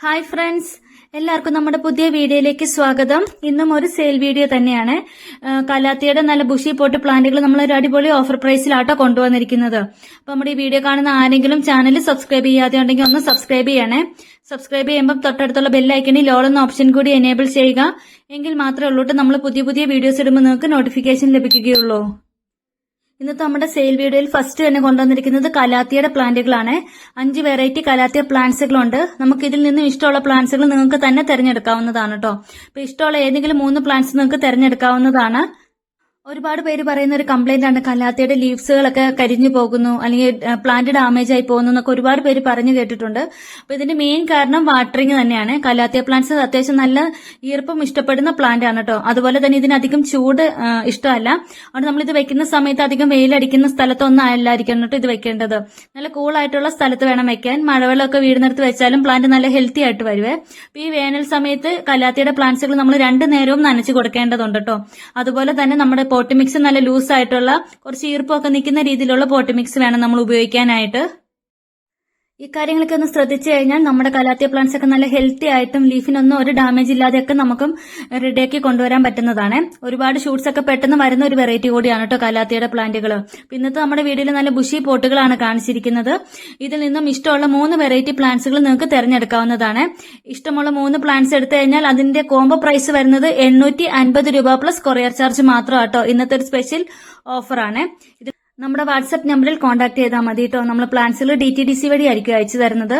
Hi friends. എല്ലാവർക്കും നമ്മുടെ പുതിയ വീഡിയോയിലേക്ക് സ്വാഗതം. ഇന്നും ഒരു സെയിൽ വീഡിയോ തന്നെയാണ്. കലാത്തിയുടെ നല്ല ബുഷി പോട്ട് പ്ലാന്റുകൾ നമ്മൾ ഒരു അടിപൊളി ഓഫർ പ്രൈസിലാട്ടോ കൊണ്ടുവന്നിരിക്കുന്നത്. അപ്പൊ നമ്മുടെ ഈ വീഡിയോ കാണുന്ന ആരെങ്കിലും ചാനൽ സബ്സ്ക്രൈബ് ചെയ്യാതെ ഉണ്ടെങ്കിൽ ഒന്ന് സബ്സ്ക്രൈബ് ചെയ്യണേ. സബ്സ്ക്രൈബ് ചെയ്യുമ്പോൾ തൊട്ടടുത്തുള്ള ബെല്ലൈക്കണിൽ ലോൾ എന്ന ഓപ്ഷൻ കൂടി എനേബിൾ ചെയ്യുക. എങ്കിൽ മാത്രമേ ഉള്ളൂട്ട് നമ്മൾ പുതിയ പുതിയ വീഡിയോസ് ഇടുമ്പോൾ നിങ്ങൾക്ക് നോട്ടിഫിക്കേഷൻ ലഭിക്കുകയുള്ളൂ. ഇന്നത്തെ നമ്മുടെ സെയിൽ വീഡിയോയിൽ ഫസ്റ്റ് തന്നെ കൊണ്ടുവന്നിരിക്കുന്നത് കലാത്തിയുടെ പ്ലാന്റുകളാണ് അഞ്ച് വെറൈറ്റി കലാത്തിയ പ്ലാന്റ്സുകളുണ്ട് നമുക്ക് ഇതിൽ നിന്നും ഇഷ്ടമുള്ള പ്ലാന്റ്സുകൾ നിങ്ങൾക്ക് തന്നെ തിരഞ്ഞെടുക്കാവുന്നതാണ് കേട്ടോ അപ്പൊ ഇഷ്ടമുള്ള ഏതെങ്കിലും മൂന്ന് പ്ലാന്റ്സ് നിങ്ങൾക്ക് തിരഞ്ഞെടുക്കാവുന്നതാണ്. ഒരുപാട് പേര് പറയുന്ന ഒരു കംപ്ലൈന്റ് ആണ് കലാത്തയുടെ ലീവ്സുകളൊക്കെ കരിഞ്ഞു പോകുന്നു അല്ലെങ്കിൽ പ്ലാന്റ് ഡാമേജ് ആയി പോകുന്നു എന്നൊക്കെ ഒരുപാട് പേര് പറഞ്ഞു കേട്ടിട്ടുണ്ട്. അപ്പൊ ഇതിന്റെ മെയിൻ കാരണം വാട്ടറിങ് തന്നെയാണ്. കലാത്തിയ പ്ലാന്റ്സ് അത്യാവശ്യം നല്ല ഈർപ്പം ഇഷ്ടപ്പെടുന്ന പ്ലാന്റ് ആണ് കേട്ടോ അതുപോലെ തന്നെ ഇതിനധികം ചൂട് ഇഷ്ടമല്ല. അതുകൊണ്ട് ഇത് വെക്കുന്ന സമയത്ത് അധികം വെയിലടിക്കുന്ന സ്ഥലത്തൊന്നും അല്ലായിരിക്കണം കേട്ടോ ഇത് വെക്കേണ്ടത്. നല്ല കൂളായിട്ടുള്ള സ്ഥലത്ത് വേണം വെക്കാൻ. മഴവെള്ളമൊക്കെ വീടിനടുത്ത് വെച്ചാലും പ്ലാന്റ് നല്ല ഹെൽത്തി ആയിട്ട് വരുവേ. അപ്പൊ ഈ വേനൽ സമയത്ത് കലാത്തിയുടെ പ്ലാന്റ്സുകൾ നമ്മൾ രണ്ടു നേരവും നനച്ചു കൊടുക്കേണ്ടതുണ്ട് കേട്ടോ അതുപോലെ തന്നെ നമ്മുടെ പോട്ട് മിക്സ് നല്ല ലൂസ് ആയിട്ടുള്ള കുറച്ച് ഈർപ്പമൊക്കെ നിൽക്കുന്ന രീതിയിലുള്ള പോട്ട് മിക്സ് വേണം നമ്മൾ ഉപയോഗിക്കാനായിട്ട്. ഈ കാര്യങ്ങളൊക്കെ ഒന്ന് ശ്രദ്ധിച്ചു കഴിഞ്ഞാൽ നമ്മുടെ കലാത്തിയ പ്ലാന്റ്സ് ഒക്കെ നല്ല ഹെൽത്തി ആയിട്ടും ലീഫിനൊന്നും ഒരു ഡാമേജ് ഇല്ലാതെയൊക്കെ നമുക്കും റെഡിയാക്കി കൊണ്ടുവരാൻ പറ്റുന്നതാണ്. ഒരുപാട് ഷൂട്ട്സ് ഒക്കെ പെട്ടെന്ന് വരുന്ന ഒരു വെറൈറ്റി കൂടിയാണ് കേട്ടോ കലാത്തിയുടെ പ്ലാന്റുകൾ ഇന്നത്തെ നമ്മുടെ വീഡിയോയിൽ നല്ല ബുഷി പോട്ടുകളാണ് കാണിച്ചിരിക്കുന്നത്. ഇതിൽ നിന്നും ഇഷ്ടമുള്ള മൂന്ന് വെറൈറ്റി പ്ലാന്റ്സുകൾ നിങ്ങൾക്ക് തിരഞ്ഞെടുക്കാവുന്നതാണ്. ഇഷ്ടമുള്ള മൂന്ന് പ്ലാന്റ്സ് എടുത്തു കഴിഞ്ഞാൽ അതിന്റെ കോംബോ പ്രൈസ് വരുന്നത് എണ്ണൂറ്റി രൂപ പ്ലസ് കൊറിയർ ചാർജ് മാത്രം കേട്ടോ ഇന്നത്തെ ഒരു സ്പെഷ്യൽ ഓഫറാണ് ഇത് നമ്മുടെ വാട്സ്ആപ്പ് നമ്പറിൽ കോൺടാക്ട് ചെയ്താൽ മതി കേട്ടോ നമ്മൾ പ്ലാൻസിൽ ഡി ടി ഡി സി വഴി ആയിരിക്കും അയച്ചു തരുന്നത്.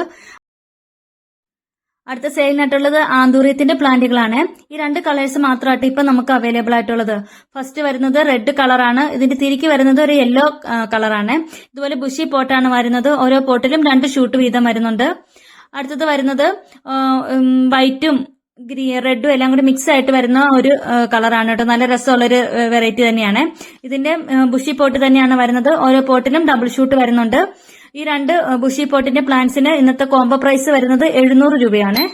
അടുത്ത സെയിലിനായിട്ടുള്ളത് ആന്തൂര്യത്തിന്റെ പ്ലാന്റുകളാണ്. ഈ രണ്ട് കളേഴ്സ് മാത്രമായിട്ട് ഇപ്പൊ നമുക്ക് അവൈലബിൾ ആയിട്ടുള്ളത്. ഫസ്റ്റ് വരുന്നത് റെഡ് കളറാണ്. ഇതിന്റെ തിരിക്ക് വരുന്നത് ഒരു യെല്ലോ കളറാണ്. ഇതുപോലെ ബുഷി പോട്ടാണ് വരുന്നത്. ഓരോ പോട്ടിലും രണ്ട് ഷൂട്ട് വീതം വരുന്നുണ്ട്. അടുത്തത് വരുന്നത് വൈറ്റും ഗ്രീ റെഡും എല്ലാം കൂടി മിക്സ് ആയിട്ട് വരുന്ന ഒരു കളറാണ് കേട്ടോ. നല്ല രസമുള്ളൊരു വെറൈറ്റി തന്നെയാണ്. ഇതിന്റെ ബുഷി പോട്ട് തന്നെയാണ് വരുന്നത്. ഓരോ പോട്ടിനും ഡബിൾ ഷൂട്ട് വരുന്നുണ്ട്. ഈ രണ്ട് ബുഷി പോട്ടിന്റെ പ്ലാന്റ്സിന് ഇന്നത്തെ കോംബോ പ്രൈസ് വരുന്നത് എഴുന്നൂറ് രൂപയാണ്.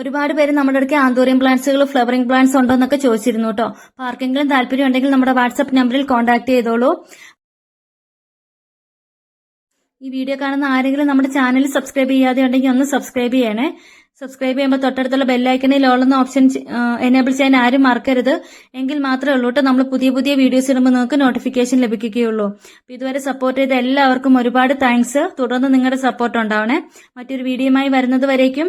ഒരുപാട് പേര് നമ്മുടെ അടുത്ത് ആന്തോറിയം പ്ലാന്റ്സുകൾ ഫ്ലവറിംഗ് പ്ലാന്റ്സ് ഉണ്ടോ എന്നൊക്കെ ചോദിച്ചിരുന്നു കേട്ടോ. ആർക്കെങ്കിലും താല്പര്യം ഉണ്ടെങ്കിൽ നമ്മുടെ വാട്സ്ആപ്പ് നമ്പറിൽ കോൺടാക്ട് ചെയ്തോളൂ. ഈ വീഡിയോ കാണുന്ന ആരെങ്കിലും നമ്മുടെ ചാനൽ സബ്സ്ക്രൈബ് ചെയ്യാതെ ഉണ്ടെങ്കിൽ ഒന്ന് സബ്സ്ക്രൈബ് ചെയ്യണേ. സബ്സ്ക്രൈബ് ചെയ്യുമ്പോൾ തൊട്ടടുത്തുള്ള ബെല്ലൈക്കണിൽ ഓളുന്ന ഓപ്ഷൻ എനേബിൾ ചെയ്യാൻ ആരും മറക്കരുത്. എങ്കിൽ മാത്രമേ ഉള്ളൂ കേട്ടോ നമ്മൾ പുതിയ പുതിയ വീഡിയോസ് ഇടുമ്പോൾ നിങ്ങൾക്ക് നോട്ടിഫിക്കേഷൻ ലഭിക്കുകയുള്ളൂ. അപ്പോൾ ഇതുവരെ സപ്പോർട്ട് ചെയ്ത എല്ലാവർക്കും ഒരുപാട് താങ്ക്സ് തുടർന്ന് നിങ്ങളുടെ സപ്പോർട്ട് ഉണ്ടാവണേ. മറ്റൊരു വീഡിയോയുമായി വരുന്നത് വരേക്കും.